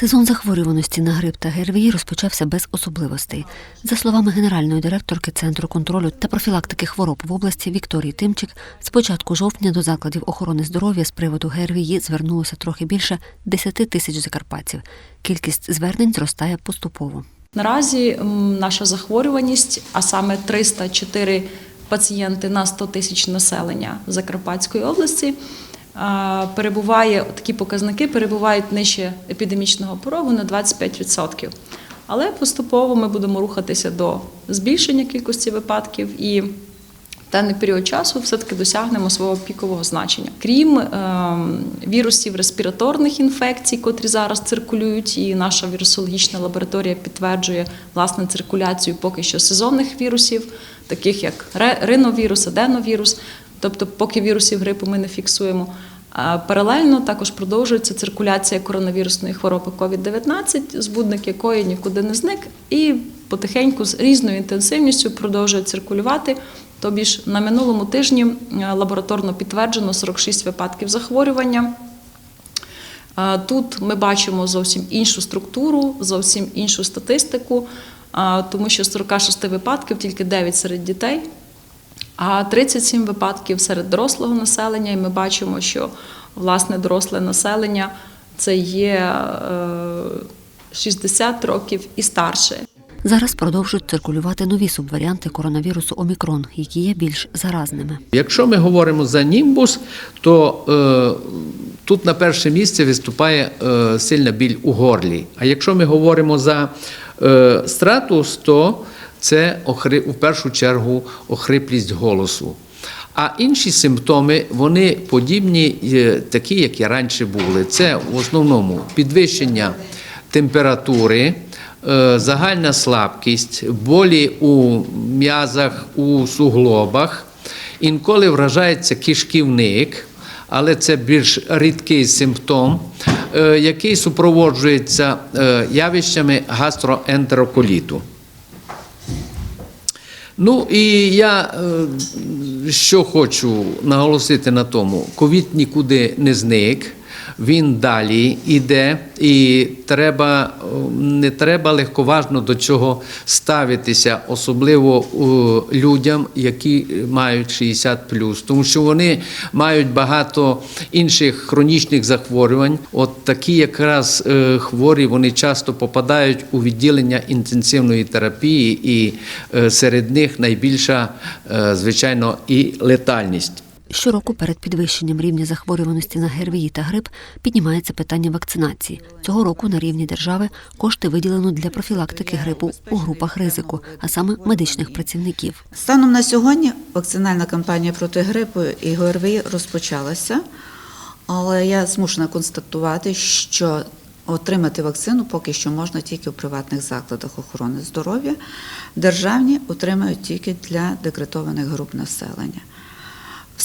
Сезон захворюваності на грип та ГРВІ розпочався без особливостей. За словами генеральної директорки Центру контролю та профілактики хвороб в області Вікторії Тимчик, з початку жовтня до закладів охорони здоров'я з приводу ГРВІ звернулося трохи більше 10 тисяч закарпатців. Кількість звернень зростає поступово. Наразі наша захворюваність, а саме 304 пацієнти на 100 тисяч населення Закарпатської області, перебуває такі показники перебувають нижче епідемічного порогу на 25%. Але поступово ми будемо рухатися до збільшення кількості випадків і в даний період часу все-таки досягнемо свого пікового значення. Крім е, вірусів респіраторних інфекцій, котрі зараз циркулюють, і наша вірусологічна лабораторія підтверджує власне циркуляцію поки що сезонних вірусів, таких як риновірус, аденовірус. Тобто, поки вірусів грипу ми не фіксуємо. Паралельно також продовжується циркуляція коронавірусної хвороби COVID-19, збудник якої нікуди не зник, і потихеньку з різною інтенсивністю продовжує циркулювати. Тобі ж на минулому тижні е, лабораторно підтверджено 46 випадків захворювання. Е, Тут ми бачимо зовсім іншу структуру, зовсім іншу статистику, е, тому що з 46 випадків тільки 9 серед дітей, а 37 випадків серед дорослого населення. І ми бачимо, що власне доросле населення це є е, 60 років і старше. Зараз продовжують циркулювати нові субваріанти коронавірусу Омікрон, які є більш заразними. Якщо ми говоримо за німбус, то е, тут на перше місце виступає е, сильна біль у горлі. А якщо ми говоримо за е, стратус, то це в першу чергу охриплість голосу. А інші симптоми вони подібні, е, такі, як і раніше були. Це в основному підвищення температури, е, загальна слабкість, болі у м'язах, у суглобах. Інколи вражається кишківник, але це більш рідкий симптом, е, який супроводжується явищами гастроентероколіту. Ну і я е, що хочу наголосити на тому: ковід нікуди не зник. Він далі йде, і треба не треба легковажно до цього ставитися, особливо людям, які мають 60 тому що вони мають багато інших хронічних захворювань. От такі якраз е, хворі вони часто попадають у відділення інтенсивної терапії, і е, серед них найбільша, е, звичайно, і летальність. Щороку перед підвищенням рівня захворюваності на ГРВІ та грип піднімається питання вакцинації. Цього року на рівні держави кошти виділено для профілактики грипу у групах ризику, а саме медичних працівників. Станом на сьогодні вакцинальна кампанія проти грипу і ГРВІ розпочалася, але я змушена констатувати, що отримати вакцину поки що можна тільки у приватних закладах охорони здоров'я. Державні отримають тільки для декретованих груп населення.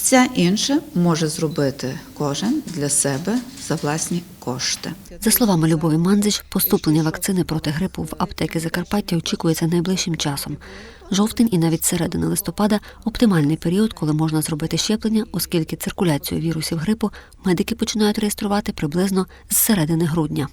Все інше може зробити кожен для себе за власні кошти. За словами Любові Манзич, поступлення вакцини проти грипу в аптеки Закарпаття очікується найближчим часом. Жовтень і навіть середина листопада оптимальний період, коли можна зробити щеплення, оскільки циркуляцію вірусів грипу медики починають реєструвати приблизно з середини грудня.